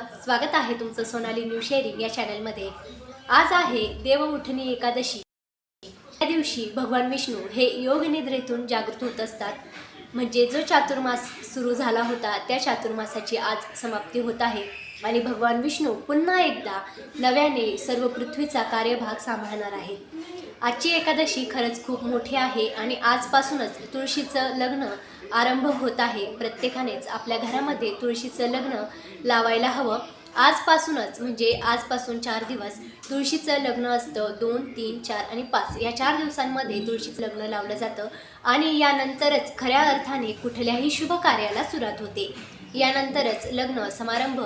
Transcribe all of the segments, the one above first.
स्वागत आहे तुमचं सोनाली न्यू शेअरिंग या चॅनलमध्ये. आज आहे देवउठणी एकादशी. या दिवशी भगवान विष्णू हे योग निद्रेतून जागृत होत असतात. म्हणजे जो चातुर्मास सुरू झाला होता त्या चातुर्मासाची आज समाप्ती होत आहे. आणि भगवान विष्णू पुन्हा एकदा नव्याने सर्व पृथ्वीचा कार्यभाग सांभाळणार आहेत आजची एकादशी खरंच खूप मोठी आहे आणि आजपासूनच तुळशीचं लग्न आरंभ होत आहे. प्रत्येकानेच आपल्या घरामध्ये तुळशीचं लग्न लावायला हवं. आजपासूनच म्हणजे आजपासून चार दिवस तुळशीचं लग्न असतं. दोन तीन चार आणि पाच. या चार दिवसांमध्ये तुळशीचं लग्न लावलं जातं आणि यानंतरच खऱ्या अर्थाने कुठल्याही शुभ कार्याला सुरुवात होते. यानंतरच लग्न समारंभ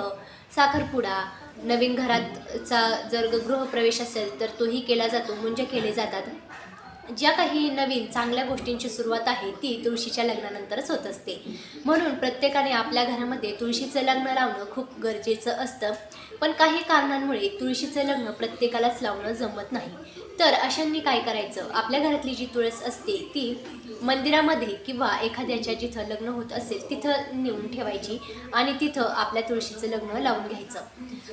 साखरपुडा नवीन घरातचा जर गृहप्रवेश असेल तर तोही केला जातो मुंज केले जातात. ज्या काही नवीन चांगल्या गोष्टींची सुरुवात आहे ती तुळशीच्या लग्नानंतरच होत असते. म्हणून प्रत्येकाने आपल्या घरामध्ये तुळशीचं लग्न लावणं खूप गरजेचं असतं. पण काही कारणांमुळे तुळशीचं लग्न प्रत्येकालाच लावणं जमत नाही. तर अशांनी काय करायचं? आपल्या घरातली जी तुळस असते ती मंदिरामध्ये किंवा एखाद्याच्या जिथं लग्न होत असेल तिथं नेऊन ठेवायची आणि तिथं आपल्या तुळशीचं लग्न लावून घ्यायचं.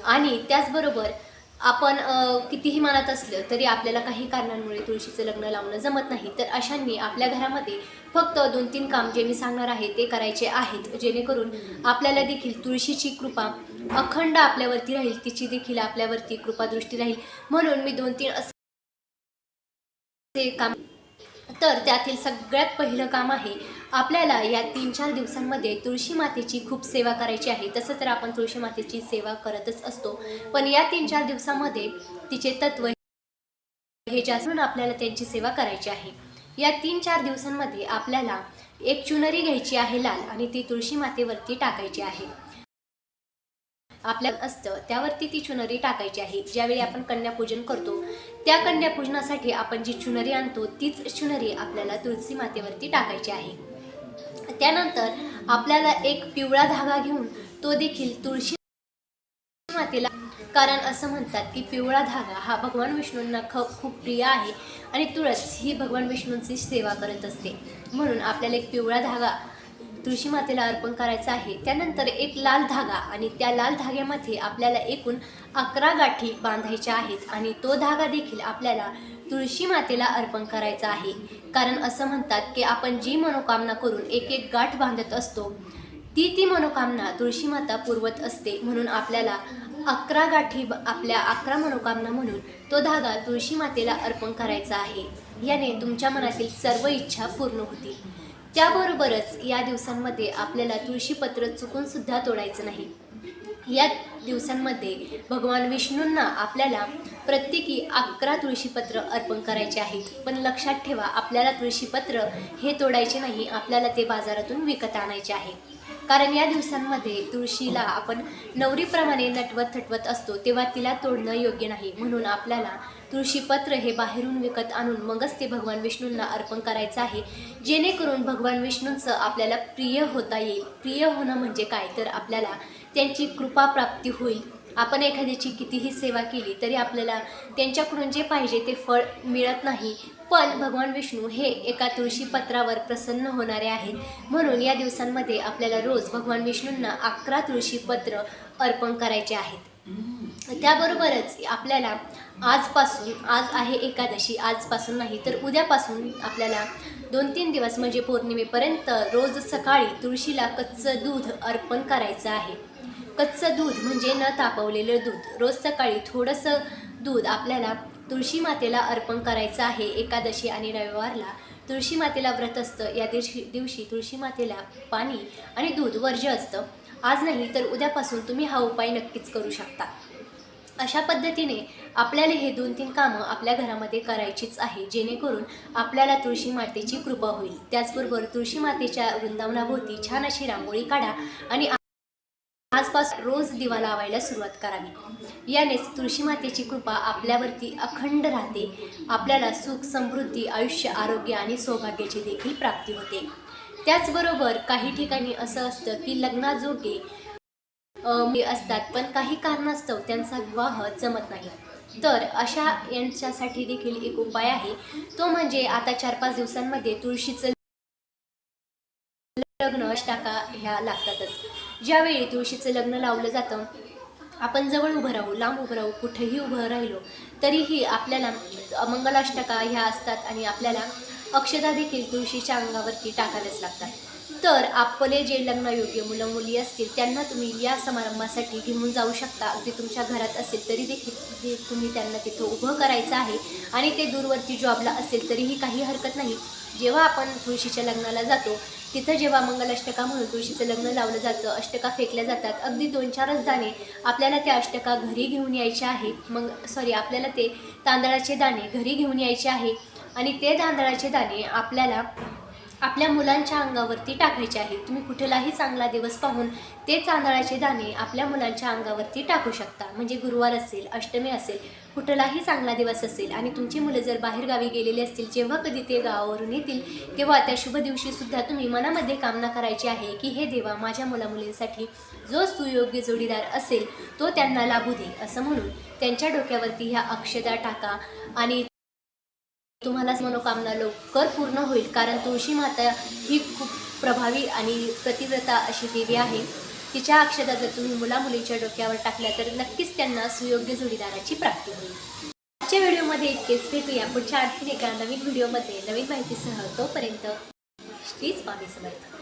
आणि त्याचबरोबर आपण कितीही मानत असलं तरी आपल्याला काही कारणांमुळे तुळशीचं लग्न लावणं जमत नाही. तर अशांनी आपल्या घरामध्ये फक्त दोन तीन काम जे मी सांगणार आहे ते करायचे आहेत. जेणेकरून आपल्याला देखील तुळशीची कृपा अखंड आपल्यावरती राहील तिची देखील आपल्यावरती कृपादृष्टी राहील. म्हणून मी दोन तीन असे काम तर त्यातील सगळ्यात पहिलं काम आहे आपल्याला या तीन चार दिवसांमध्ये तुळशी मातेची खूप सेवा करायची आहे. तसं तर आपण तुळशी मातेची सेवा करतच असतो. पण या तीन चार दिवसामध्ये तिचे तत्व हे जास्त आपल्याला त्यांची सेवा करायची आहे. या तीन चार दिवसांमध्ये आपल्याला एक चुनरी घ्यायची आहे लाल आणि ती तुळशी मातेवरती टाकायची आहे. आपल्या असतं त्यावरती ती चुनरी टाकायची आहे. ज्यावेळी आपण कन्यापूजन करतो त्या कन्यापूजनासाठी आपण जी चुनरी आणतो तीच चुनरी आपल्याला तुळशी मातेवरती टाकायची आहे. त्यानंतर आपल्याला एक पिवळा धागा घेऊन तो देखील तुळशी मातेला कारण असं म्हणतात की पिवळा धागा हा भगवान विष्णूंना ख खूप प्रिय आहे आणि तुळस ही भगवान विष्णूंची सेवा करत असते. म्हणून आपल्याला एक पिवळा धागा तुळशी मातेला अर्पण करायचं आहे. त्यानंतर एक लाल धागा आणि त्या लाल धाग्यामध्ये आपल्याला एकूण अकरा गाठी बांधायच्या आहेत आणि तो धागा देखील आपल्याला तुळशी मातेला अर्पण करायचा आहे. कारण असं म्हणतात की आपण जी मनोकामना करून एक एक गाठ बांधत असतो ती ती मनोकामना तुळशी माता पुरवत असते. म्हणून आपल्याला अकरा गाठी ब- आपल्या अकरा मनोकामना म्हणून तो धागा तुळशी मातेला अर्पण करायचा आहे. याने तुमच्या मनातील सर्व इच्छा पूर्ण होतील. त्याबरोबरच या दिवसांमध्ये आपल्याला तुळशीपत्र चुकून सुद्धा तोडायचं नाही. या दिवसांमध्ये भगवान विष्णूंना आपल्याला प्रत्येकी अकरा तुळशीपत्र अर्पण करायचे आहेत. पण लक्षात ठेवा आपल्याला तुळशीपत्र हे तोडायचे नाही आपल्याला ते बाजारातून विकत आणायचे आहे. कारण या दिवसांमध्ये तुळशीला आपण नवरीप्रमाणे नटवत थटवत असतो तेव्हा तिला तोडणं योग्य नाही. म्हणून आपल्याला तुळशीपत्र हे बाहेरून विकत आणून मगच ते भगवान विष्णूंना अर्पण करायचं आहे. जेणेकरून भगवान विष्णूंचं आपल्याला प्रिय होता येईल. प्रिय होणं म्हणजे काय? तर आपल्याला त्यांची कृपा प्राप्ती होईल. आपण एखाद्याची कितीही सेवा केली तरी आपल्याला त्यांच्याकडून जे पाहिजे ते फळ मिळत नाही. पण भगवान विष्णू हे एका तुळशी पत्रावर प्रसन्न होणारे आहेत. म्हणून या दिवसांमध्ये आपल्याला रोज भगवान विष्णूंना अकरा तुळशी पत्र अर्पण करायचे आहेत. त्याबरोबरच आपल्याला आजपासून आज आहे एकादशी आजपासून नाही तर उद्यापासून आपल्याला दोन तीन दिवस म्हणजे पौर्णिमेपर्यंत रोज सकाळी तुळशीला कच्चं दूध अर्पण करायचं आहे. कच्चं दूध म्हणजे न तापवलेलं दूध. रोज सकाळी थोडंसं दूध आपल्याला तुळशी मातेला अर्पण करायचं आहे एकादशी आणि रविवारला. तुळशी मातेला व्रत असतं. या दिवशी दिवशी तुळशी मातेला पाणी आणि दूध वर्ज्य असतं. आज नाही तर उद्यापासून तुम्ही हा उपाय नक्कीच करू शकता. अशा पद्धतीने आपल्याला हे दोन तीन कामं आपल्या घरामध्ये करायचीच आहे. जेणेकरून आपल्याला तुळशी मातेची कृपा होईल. त्याचबरोबर तुळशी मातेच्या वृंदावनाभोवती छान अशी रांगोळी काढा आणि आजपासून रोज दिवा लावायला सुरुवात करावी यानेच तुळशी मातेची कृपा आपल्यावरती अखंड राहते. आपल्याला सुख समृद्धी आयुष्य आरोग्य आणि सौभाग्याची देखील प्राप्ती होते. त्याचबरोबर काही ठिकाणी असं असतं की लग्नाजोगे असतात पण काही कारणास्तव त्यांचा विवाह जमत नाही. तर अशा यांच्यासाठी देखील एक उपाय आहे. तो म्हणजे आता चार पाच दिवसांमध्ये तुळशीचं लग्न अष्टाका ह्या लागतातच. ज्यावेळी तुळशीचं लग्न लावलं जातं आपण जवळ उभं राहू लांब उभं राहू कुठेही उभं राहिलो तरीही आपल्याला मंगलाष्टका ह्या असतात आणि आपल्याला अक्षता देखील तुळशीच्या अंगावरती टाकाव्याच लागतात. तर आपले जे लग्नयोग्य मुलं मुली असतील त्यांना तुम्ही या समारंभासाठी घेऊन जाऊ शकता. अगदी तुमच्या घरात असेल तरी देखील तुम्ही त्यांना तिथं उभं करायचं आहे आणि ते दूरवरती जॉबला असेल तरीही काही हरकत नाही. जेव्हा आपण तुळशीच्या लग्नाला जातो तिथं जेव्हा मंगलाष्टका म्हणून तुळशीचं लग्न लावलं जातं अष्टका फेकल्या जातात अगदी दोन चारच दाणे आपल्याला त्या अष्टका घरी घेऊन यायचे आहे. मग सॉरी आपल्याला ते तांदळाचे दाणे घरी घेऊन यायचे आहे आणि ते तांदळाचे दाणे आपल्याला आपल्या मुलांच्या अंगावरती टाकायचे आहे. तुम्ही कुठलाही चांगला दिवस पाहून ते तांदळाचे दाणे आपल्या मुलांच्या अंगावरती टाकू शकता. म्हणजे गुरुवार असेल अष्टमी असेल कुठलाही चांगला दिवस असेल आणि तुमची मुलं जर बाहेरगावी गेलेली असतील जेव्हा कधी ते गावावरून येतील तेव्हा त्या शुभ दिवशीसुद्धा तुम्ही मनामध्ये कामना करायची आहे की हे देवा माझ्या मुलामुलींसाठी जो सुयोग्य जोडीदार असेल तो त्यांना लाभू दे असं म्हणून त्यांच्या डोक्यावरती ह्या अक्षदा टाका आणि तुम्हाला मनोकामना लवकर पूर्ण होईल कारण तुळशी माता ही खूप प्रभावी आणि प्रतिव्रता अशी देवी आहे. तिच्या अक्षता जर तुम्ही मुलामुलींच्या डोक्यावर टाकल्या तर नक्कीच त्यांना सुयोग्य जोडीदाराची प्राप्ती होईल. आजच्या व्हिडिओमध्ये इतकेच. भेटूया पुढच्या आणखीन एका नवीन व्हिडिओमध्ये. नवीन माहितीसह तोपर्यंत श्री स्वामी समर्थ.